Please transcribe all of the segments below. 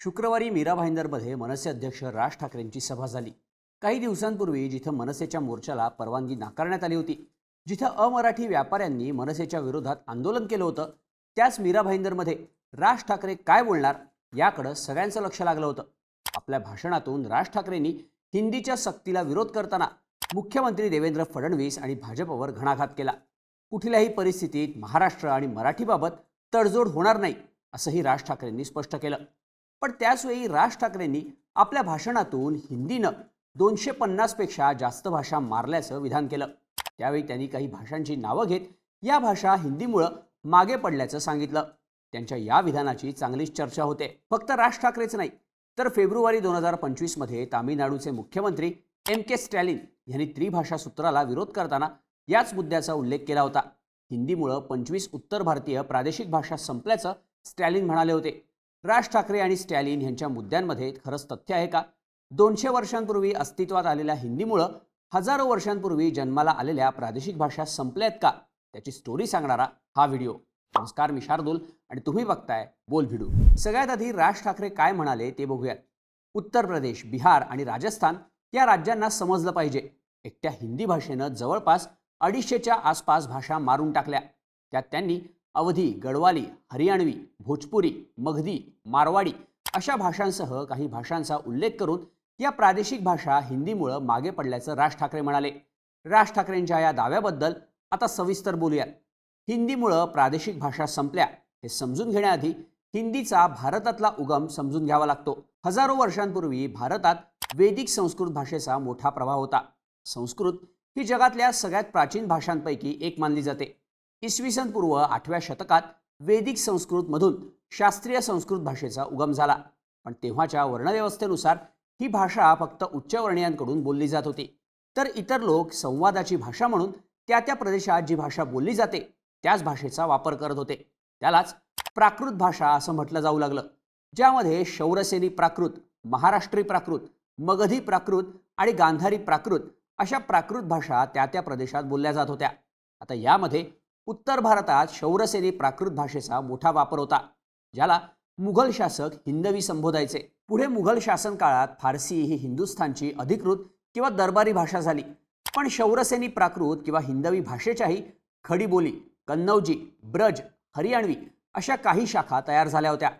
शुक्रवारी मीरा भाईंदरमध्ये मनसे अध्यक्ष राज ठाकरेंची सभा झाली. काही दिवसांपूर्वी जिथं मनसेच्या मोर्चाला परवानगी नाकारण्यात आली होती जिथं अमराठी व्यापाऱ्यांनी मनसेच्या विरोधात आंदोलन केलं होतं त्याच मीरा भाईंदरमध्ये राज ठाकरे काय बोलणार याकडं सगळ्यांचं लक्ष लागलं होतं. आपल्या भाषणातून राज ठाकरेंनी हिंदीच्या सक्तीला विरोध करताना मुख्यमंत्री देवेंद्र फडणवीस आणि भाजपवर घणाघात केला. कुठल्याही परिस्थितीत महाराष्ट्र आणि मराठीबाबत तडजोड होणार नाही असंही राज ठाकरेंनी स्पष्ट केलं. पण त्याचवेळी राज ठाकरेंनी आपल्या भाषणातून हिंदीनं दोनशे पन्नासपेक्षा जास्त भाषा मारल्याचं विधान केलं. त्यावेळी त्यांनी काही भाषांची नावं घेत या भाषा हिंदीमुळं मागे पडल्याचं सांगितलं. त्यांच्या या विधानाची चांगलीच चर्चा होते. फक्त राज ठाकरेच नाही तर फेब्रुवारी दोन हजार पंचवीसमध्ये तामिळनाडूचे मुख्यमंत्री एम के स्टॅलिन यांनी त्रिभाषा सूत्राला विरोध करताना याच मुद्द्याचा उल्लेख केला होता. हिंदीमुळं पंचवीस उत्तर भारतीय प्रादेशिक भाषा संपल्याचं स्टॅलिन म्हणाले होते. राज ठाकरे आणि स्टॅलिन यांच्या मुद्द्यांमध्ये खरंच तथ्य आहे का? दोनशे वर्षांपूर्वी अस्तित्वात आलेल्या हिंदीमुळं हजारो वर्षांपूर्वी जन्माला आलेल्या प्रादेशिक भाषा संपल्यात का? त्याची स्टोरी सांगणारा हा व्हिडिओ नमस्कार मी शार्दूल आणि तुम्ही बघताय बोल भिडू. सगळ्यात आधी राज ठाकरे काय म्हणाले ते बघूयात. उत्तर प्रदेश बिहार आणि राजस्थान या राज्यांना समजलं पाहिजे. एकट्या हिंदी भाषेनं जवळपास अडीचशेच्या आसपास भाषा मारून टाकल्या. त्यात त्यांनी अवधी गडवाली हरियाणवी भोजपुरी मगधी मारवाडी अशा भाषांसह काही भाषांचा उल्लेख करून या प्रादेशिक भाषा हिंदीमुळं मागे पडल्याचं राज ठाकरे म्हणाले. राज ठाकरेंच्या या दाव्याबद्दल आता सविस्तर बोलूयात. हिंदीमुळं प्रादेशिक भाषा संपल्या हे समजून घेण्याआधी हिंदीचा भारतातला उगम समजून घ्यावा लागतो. हजारो वर्षांपूर्वी भारतात वेदिक संस्कृत भाषेचा मोठा प्रभाव होता. संस्कृत ही जगातल्या सगळ्यात प्राचीन भाषांपैकी एक मानली जाते. इसवी सन पूर्व आठव्या शतकात वेदिक संस्कृतमधून शास्त्रीय संस्कृत भाषेचा उगम झाला. पण तेव्हाच्या वर्णव्यवस्थेनुसार ही भाषा फक्त उच्चवर्णीयांकडून बोलली जात होती. तर इतर लोक संवादाची भाषा म्हणून त्या त्या प्रदेशात जी भाषा बोलली जाते त्याच भाषेचा वापर करत होते. त्यालाच प्राकृत भाषा असं म्हटलं जाऊ लागलं. ज्यामध्ये शौरसेनी प्राकृत महाराष्ट्री प्राकृत मगधी प्राकृत आणि गांधारी प्राकृत अशा प्राकृत भाषा त्या त्या प्रदेशात बोलल्या जात होत्या. आता यामध्ये उत्तर भारतात शौरसेनी प्राकृत भाषेचा मोठा वापर होता ज्याला मुघल शासक हिंदवी संबोधायचे. पुढे मुघल शासन काळात फारसी ही हिंदुस्थानची अधिकृत किंवा दरबारी भाषा झाली. पण शौरसेनी प्राकृत किंवा हिंदवी भाषेच्याही खडी बोली कन्नौजी ब्रज हरियाणवी अशा काही शाखा तयार झाल्या होत्या.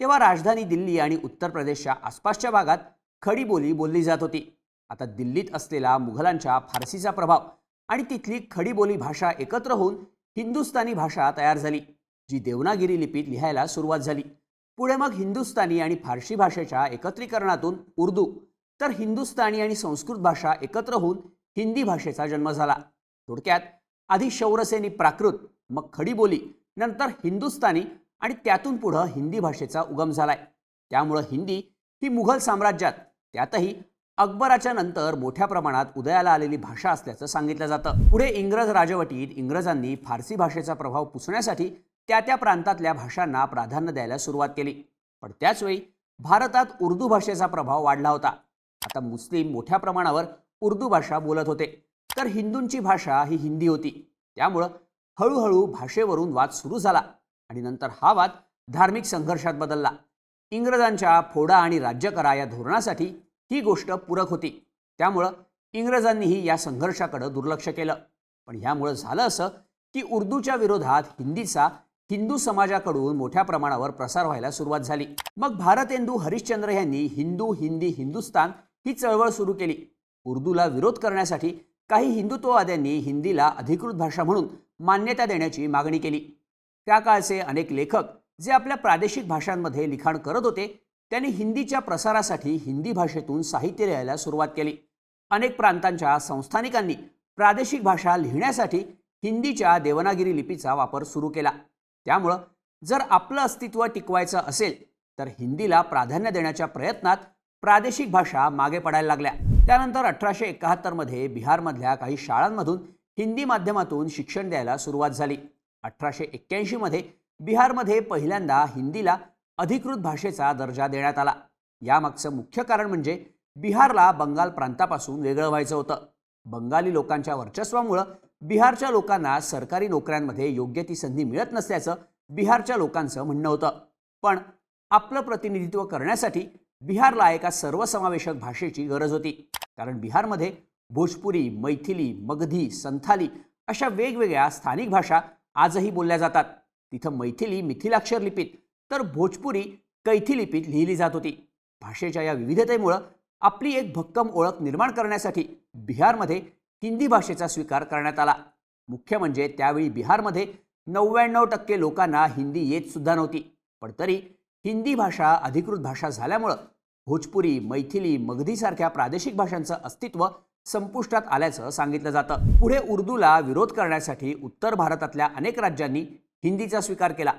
तेव्हा राजधानी दिल्ली आणि उत्तर प्रदेशच्या आसपासच्या भागात खडी बोली बोलली जात होती. आता दिल्लीत असलेला मुघलांच्या फारसीचा प्रभाव आणि तिथली खडी बोली भाषा एकत्र होऊन हिंदुस्थानी भाषा तयार झाली जी देवनागिरी लिपीत लिहायला सुरुवात झाली. पुढे मग हिंदुस्थानी आणि फारशी भाषेच्या एकत्रीकरणातून उर्दू तर हिंदुस्थानी आणि संस्कृत भाषा एकत्र होऊन हिंदी भाषेचा जन्म झाला. थोडक्यात आधी शौरसेनी प्राकृत मग खडी बोली नंतर हिंदुस्थानी आणि त्यातून पुढं हिंदी भाषेचा उगम झालाय. त्यामुळं हिंदी ही मुघल साम्राज्यात त्यातही अकबराच्या नंतर मोठ्या प्रमाणात उदयाला आलेली भाषा असल्याचं सांगितलं जातं. पुढे इंग्रज राजवटीत इंग्रजांनी फारसी भाषेचा प्रभाव पुसण्यासाठी त्या त्या प्रांतातल्या भाषांना प्राधान्य द्यायला सुरुवात केली. पण त्याचवेळी भारतात उर्दू भाषेचा प्रभाव वाढला होता. आता मुस्लिम मोठ्या प्रमाणावर उर्दू भाषा बोलत होते. तर हिंदूंची भाषा ही हिंदी होती. त्यामुळं हळूहळू भाषेवरून वाद सुरू झाला आणि नंतर हा वाद धार्मिक संघर्षात बदलला. इंग्रजांच्या फोडा आणि राज्य करा या धोरणासाठी ही गोष्ट पूरक होती. त्यामुळं इंग्रजांनीही या संघर्षाकडं दुर्लक्ष केलं. पण ह्यामुळं झालं असं की उर्दूच्या विरोधात हिंदीचा हिंदू समाजाकडून मोठ्या प्रमाणावर प्रसार व्हायला सुरुवात झाली. मग भारतेंदू हरिश्चंद्र यांनी हिंदू हिंदी हिंदुस्तान ही चळवळ सुरू केली. उर्दूला विरोध करण्यासाठी काही हिंदुत्ववाद्यांनी हिंदीला अधिकृत भाषा म्हणून मान्यता देण्याची मागणी केली. त्या काळचे अनेक लेखक जे आपल्या प्रादेशिक भाषांमध्ये लिखाण करत होते त्यांनी हिंदीच्या प्रसारासाठी हिंदी भाषेतून साहित्य लिहायला सुरुवात केली. अनेक प्रांतांच्या संस्थानिकांनी प्रादेशिक भाषा लिहिण्यासाठी हिंदीच्या देवनागिरी लिपीचा वापर सुरू केला. त्यामुळं जर आपलं अस्तित्व टिकवायचं असेल तर हिंदीला प्राधान्य देण्याच्या प्रयत्नात प्रादेशिक भाषा मागे पडायला लागल्या. त्यानंतर अठराशे एकाहत्तरमध्ये बिहारमधल्या काही शाळांमधून हिंदी माध्यमातून शिक्षण द्यायला सुरुवात झाली. अठराशे एक्क्याऐंशीमध्ये बिहारमध्ये पहिल्यांदा हिंदीला अधिकृत भाषेचा दर्जा देण्यात आला. यामागचं मुख्य कारण म्हणजे बिहारला बंगाल प्रांतापासून वेगळं व्हायचं होतं. बंगाली लोकांच्या वर्चस्वामुळं बिहारच्या लोकांना सरकारी नोकऱ्यांमध्ये योग्य ती संधी मिळत नसल्याचं बिहारच्या लोकांचं म्हणणं होतं. पण आपलं प्रतिनिधित्व करण्यासाठी बिहारला एका सर्वसमावेशक भाषेची गरज होती. कारण बिहारमध्ये भोजपुरी मैथिली मगधी संथाली अशा वेगवेगळ्या स्थानिक भाषा आजही बोलल्या जातात. तिथं मैथिली मिथिलाक्षर लिपीत तर भोजपुरी कैथी लिपीत लिहिली जात होती. भाषेच्या या विविधतेमुळं आपली एक भक्कम ओळख निर्माण करण्यासाठी बिहारमध्ये हिंदी भाषेचा स्वीकार करण्यात आला. मुख्य म्हणजे त्यावेळी बिहारमध्ये नव्याण्णव टक्के लोकांना हिंदी येत सुद्धा नव्हती. पण तरी हिंदी भाषा अधिकृत भाषा झाल्यामुळं भोजपुरी मैथिली मगधीसारख्या प्रादेशिक भाषांचं अस्तित्व संपुष्टात आल्याचं सांगितलं जातं. पुढे उर्दूला विरोध करण्यासाठी उत्तर भारतातल्या अनेक राज्यांनी हिंदीचा स्वीकार केला.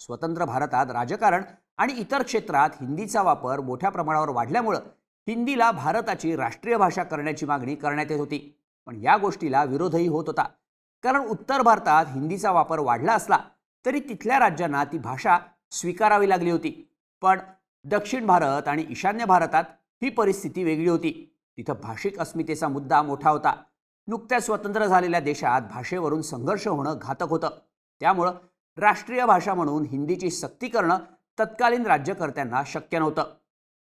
स्वतंत्र भारतात राजकारण आणि इतर क्षेत्रात हिंदीचा वापर मोठ्या प्रमाणावर वाढल्यामुळं हिंदीला भारताची राष्ट्रीय भाषा करण्याची मागणी करण्यात येत होती. पण या गोष्टीला विरोधही होत होता. कारण उत्तर भारतात हिंदीचा वापर वाढला असला तरी तिथल्या राज्यांना ती भाषा स्वीकारावी लागली होती. पण दक्षिण भारत आणि ईशान्य भारतात ही परिस्थिती वेगळी होती. तिथं भाषिक अस्मितेचा मुद्दा मोठा होता. नुकत्याच स्वतंत्र झालेल्या देशात भाषेवरून संघर्ष होणं घातक होतं. त्यामुळं राष्ट्रीय भाषा म्हणून हिंदीची सक्ती करणं तत्कालीन राज्यकर्त्यांना शक्य नव्हतं.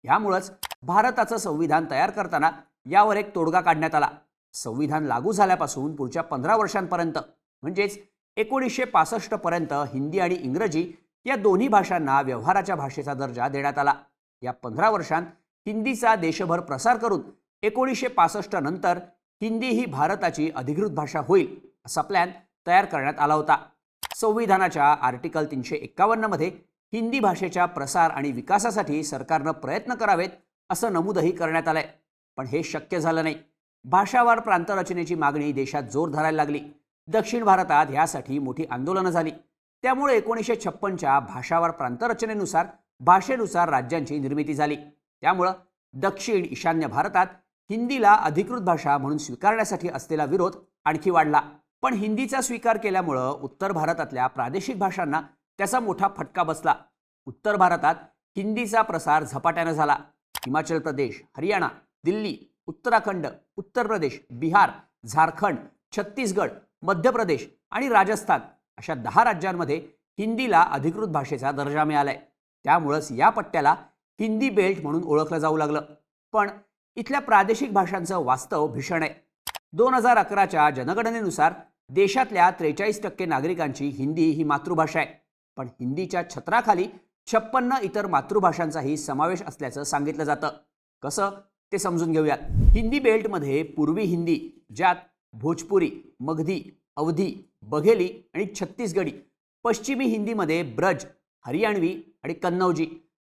ह्यामुळंच भारताचं संविधान तयार करताना यावर एक तोडगा काढण्यात आला. संविधान लागू झाल्यापासून पुढच्या पंधरा वर्षांपर्यंत म्हणजेच एकोणीसशे पासष्ट पर्यंत हिंदी आणि इंग्रजी या दोन्ही भाषांना व्यवहाराच्या भाषेचा दर्जा देण्यात आला. या पंधरा वर्षांत हिंदीचा देशभर प्रसार करून एकोणीसशे पासष्ट नंतर हिंदी ही भारताची अधिकृत भाषा होईल असा प्लॅन तयार करण्यात आला होता. संविधानाच्या आर्टिकल तीनशे एक्कावन्नमध्ये हिंदी भाषेच्या प्रसार आणि विकासासाठी सरकारनं प्रयत्न करावेत असं नमूदही करण्यात आलंय. पण हे शक्य झालं नाही. भाषावार प्रांतरचनेची मागणी देशात जोर धरायला लागली. दक्षिण भारतात ह्यासाठी मोठी आंदोलनं झाली. त्यामुळे एकोणीसशे छप्पनच्या भाषावार प्रांतरचनेनुसार भाषेनुसार राज्यांची निर्मिती झाली. त्यामुळं दक्षिण ईशान्य भारतात हिंदीला अधिकृत भाषा म्हणून स्वीकारण्यासाठी असलेला विरोध आणखी वाढला. पण हिंदीचा स्वीकार केल्यामुळं उत्तर भारतातल्या प्रादेशिक भाषांना त्याचा मोठा फटका बसला. उत्तर भारतात हिंदीचा प्रसार झपाट्यानं झाला. हिमाचल प्रदेश हरियाणा दिल्ली उत्तराखंड उत्तर प्रदेश बिहार झारखंड छत्तीसगड मध्य प्रदेश आणि राजस्थान अशा दहा राज्यांमध्ये हिंदीला अधिकृत भाषेचा दर्जा मिळालाय. त्यामुळंच या पट्ट्याला हिंदी बेल्ट म्हणून ओळखलं जाऊ लागलं. पण इथल्या प्रादेशिक भाषांचं वास्तव भीषण आहे. दोन हजार अकराच्या जनगणनेनुसार देशातल्या त्रेचाळीस टक्के नागरिकांची हिंदी ही मातृभाषा आहे. पण हिंदीच्या छत्राखाली छप्पन्न इतर मातृभाषांचाही समावेश असल्याचं सांगितलं जातं. कसं? ते समजून घेऊयात. हिंदी बेल्टमध्ये पूर्वी हिंदी ज्यात भोजपुरी मगधी अवधी बघेली आणि छत्तीसगडी पश्चिमी हिंदीमध्ये ब्रज हरियाणवी आणि कन्नौजी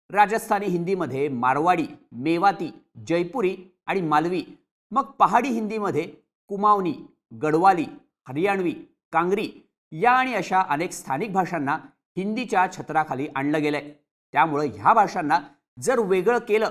राजस्थानी हिंदीमध्ये मारवाडी मेवाती जयपुरी आणि मालवी मग पहाडी हिंदीमध्ये कुमावनी गडवाली हरियाणवी कांगरी या आणि अशा अनेक स्थानिक भाषांना हिंदीच्या छत्राखाली आणलं गेलंय. त्यामुळं ह्या भाषांना जर वेगळं केलं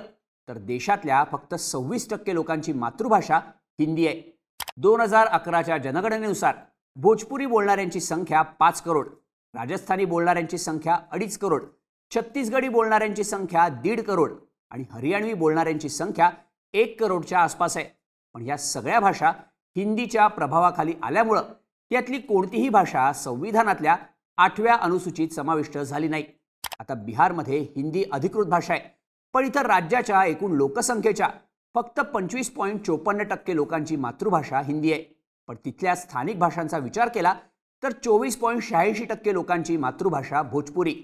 तर देशातल्या फक्त सव्वीस टक्के लोकांची मातृभाषा हिंदी आहे. दोन हजार अकराच्या जनगणनेनुसार भोजपुरी बोलणाऱ्यांची संख्या पाच करोड राजस्थानी बोलणाऱ्यांची संख्या अडीच करोड छत्तीसगडी बोलणाऱ्यांची संख्या दीड करोड आणि हरियाणवी बोलणाऱ्यांची संख्या एक करोडच्या आसपास आहे. पण या सगळ्या भाषा हिंदीच्या प्रभावाखाली आल्यामुळं यातली कोणतीही भाषा संविधानातल्या आठव्या अनुसूचित समाविष्ट झाली नाही. आता बिहारमध्ये हिंदी अधिकृत भाषा आहे पण इतर राज्याच्या एकूण लोकसंख्येच्या फक्त पंचवीस पॉईंट चोपन्न टक्के लोकांची मातृभाषा हिंदी आहे. पण तिथल्या स्थानिक भाषांचा विचार केला तर चोवीस पॉईंट शहाऐंशी टक्के लोकांची मातृभाषा भोजपुरी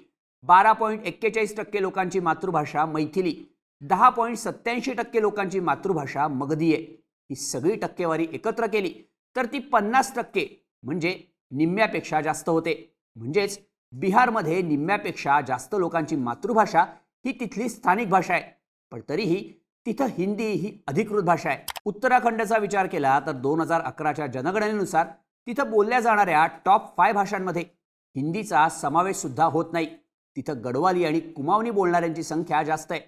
बारा पॉईंट एक्केचाळीस टक्के लोकांची मातृभाषा मैथिली दहा पॉईंट सत्याऐंशी टक्के लोकांची मातृभाषा मगधी आहे. ही सगळी टक्केवारी एकत्र केली तर ती पन्नास टक्के म्हणजे निम्म्यापेक्षा जास्त होते. म्हणजेच बिहारमध्ये निम्म्यापेक्षा जास्त लोकांची मातृभाषा ही तिथली स्थानिक भाषा आहे. पण तरीही तिथं हिंदी ही अधिकृत भाषा आहे. उत्तराखंडचा विचार केला तर दोन हजार अकराच्या जनगणनेनुसार तिथं बोलल्या जाणाऱ्या टॉप फाय भाषांमध्ये हिंदीचा समावेश सुद्धा होत नाही. तिथं गडवाली आणि कुमावणी बोलणाऱ्यांची संख्या जास्त आहे.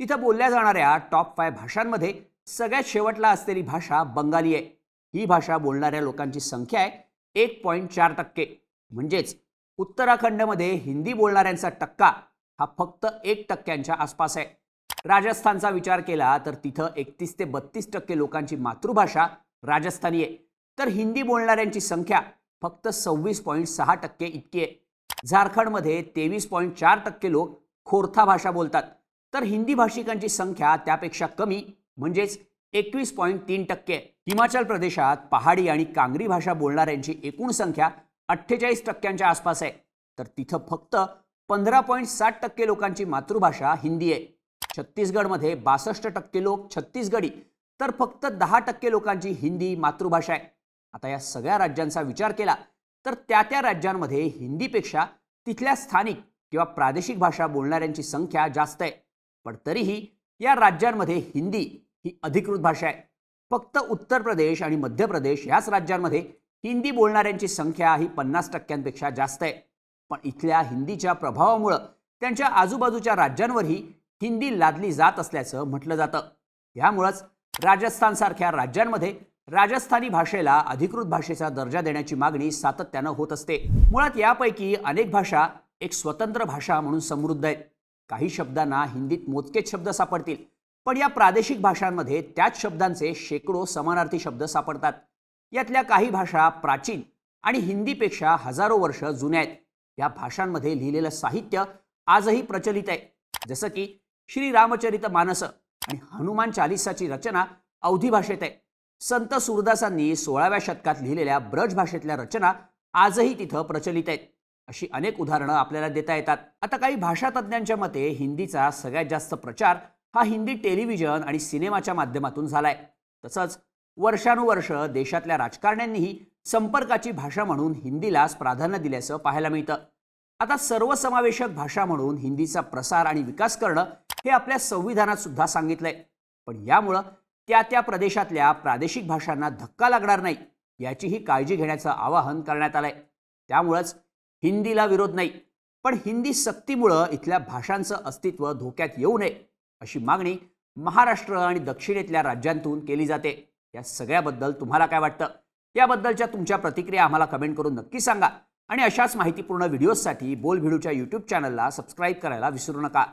तिथं बोलल्या जाणाऱ्या टॉप फाय भाषांमध्ये सगळ्यात शेवटला असलेली भाषा बंगाली आहे. ही भाषा बोलणाऱ्या लोकांची संख्या आहे एक पॉईंट चार टक्के. म्हणजेच उत्तराखंडमध्ये हिंदी बोलणाऱ्यांचा टक्का हा फक्त एक टक्क्यांच्या आसपास आहे. राजस्थानचा विचार केला तर तिथं एकतीस ते बत्तीस टक्के लोकांची मातृभाषा राजस्थानी आहे. तर हिंदी बोलणाऱ्यांची संख्या फक्त सव्वीस पॉईंट सहा टक्के इतकी आहे. झारखंडमध्ये तेवीस पॉईंट चार टक्के लोक खोरथा भाषा बोलतात. तर हिंदी भाषिकांची संख्या त्यापेक्षा कमी म्हणजेच एकवीस पॉईंट तीन टक्के हिमाचल प्रदेशात पहाडी आणि कांगरी भाषा बोलणाऱ्यांची एकूण संख्या अठ्ठेचाळीस टक्क्यांच्या आसपास आहे. तर तिथं फक्त पंधरा पॉईंट साठ टक्के लोकांची मातृभाषा हिंदी आहे. छत्तीसगडमध्ये बासष्ट टक्के लोक छत्तीसगडी तर फक्त दहा टक्के लोकांची हिंदी मातृभाषा आहे. आता या सगळ्या राज्यांचा विचार केला तर त्या त्या राज्यांमध्ये हिंदीपेक्षा तिथल्या स्थानिक किंवा प्रादेशिक भाषा बोलणाऱ्यांची संख्या जास्त आहे. पण तरीही या राज्यांमध्ये हिंदी ही अधिकृत भाषा आहे. फक्त उत्तर प्रदेश आणि मध्य प्रदेश याच राज्यांमध्ये हिंदी बोलणाऱ्यांची संख्या ही पन्नास टक्क्यांपेक्षा जास्त आहे. पण इथल्या हिंदीच्या प्रभावामुळं त्यांच्या आजूबाजूच्या राज्यांवरही हिंदी लादली जात असल्याचं म्हटलं जातं. यामुळंच राजस्थानसारख्या राज्यांमध्ये राजस्थानी भाषेला अधिकृत भाषेचा दर्जा देण्याची मागणी सातत्यानं होत असते. मुळात यापैकी अनेक भाषा एक स्वतंत्र भाषा म्हणून समृद्ध आहेत. काही शब्दांना हिंदीत मोजकेच शब्द सापडतील. पण या प्रादेशिक भाषांमध्ये त्याच शब्दांचे शेकडो समानार्थी शब्द सापडतात. यातल्या काही भाषा प्राचीन आणि हिंदीपेक्षा हजारो वर्ष जुन्या आहेत. या भाषांमध्ये लिहिलेलं साहित्य आजही प्रचलित आहे. जसं की श्री रामचरित मानस आणि हनुमान चालिसाची रचना अवधी भाषेत आहे. संत सूरदासांनी सोळाव्या शतकात लिहिलेल्या ब्रज भाषेतल्या रचना आजही तिथं प्रचलित आहेत. अशी अनेक उदाहरणं आपल्याला देता येतात. आता काही भाषातज्ञांच्या मते हिंदीचा सगळ्यात जास्त प्रचार हा हिंदी टेलिव्हिजन आणि सिनेमाच्या माध्यमातून झालाय. तसंच वर्षानुवर्ष देशातल्या राजकारण्यांनीही संपर्काची भाषा म्हणून हिंदीलाच प्राधान्य दिल्याचं पाहायला मिळतं. आता सर्वसमावेशक भाषा म्हणून हिंदीचा प्रसार आणि विकास करणं हे आपल्या संविधानात सुद्धा सांगितलंय. पण यामुळं त्या त्या प्रदेशातल्या प्रादेशिक भाषांना धक्का लागणार नाही याचीही काळजी घेण्याचं आवाहन करण्यात आलंय. त्यामुळंच हिंदीला विरोध नाही पण हिंदी सक्तीमुळं इथल्या भाषांचं अस्तित्व धोक्यात येऊ नये अशी मागणी महाराष्ट्र आणि दक्षिणेतल्या राज्यांतून केली जाते. या सगळ्याबद्दल तुम्हाला काय वाटतं? याबद्दलच्या तुमच्या प्रतिक्रिया आम्हाला कमेंट करून नक्की सांगा. आणि अशाच माहितीपूर्ण व्हिडिओजसाठी बोल यूट्यूब चॅनलला सबस्क्राईब करायला विसरू नका.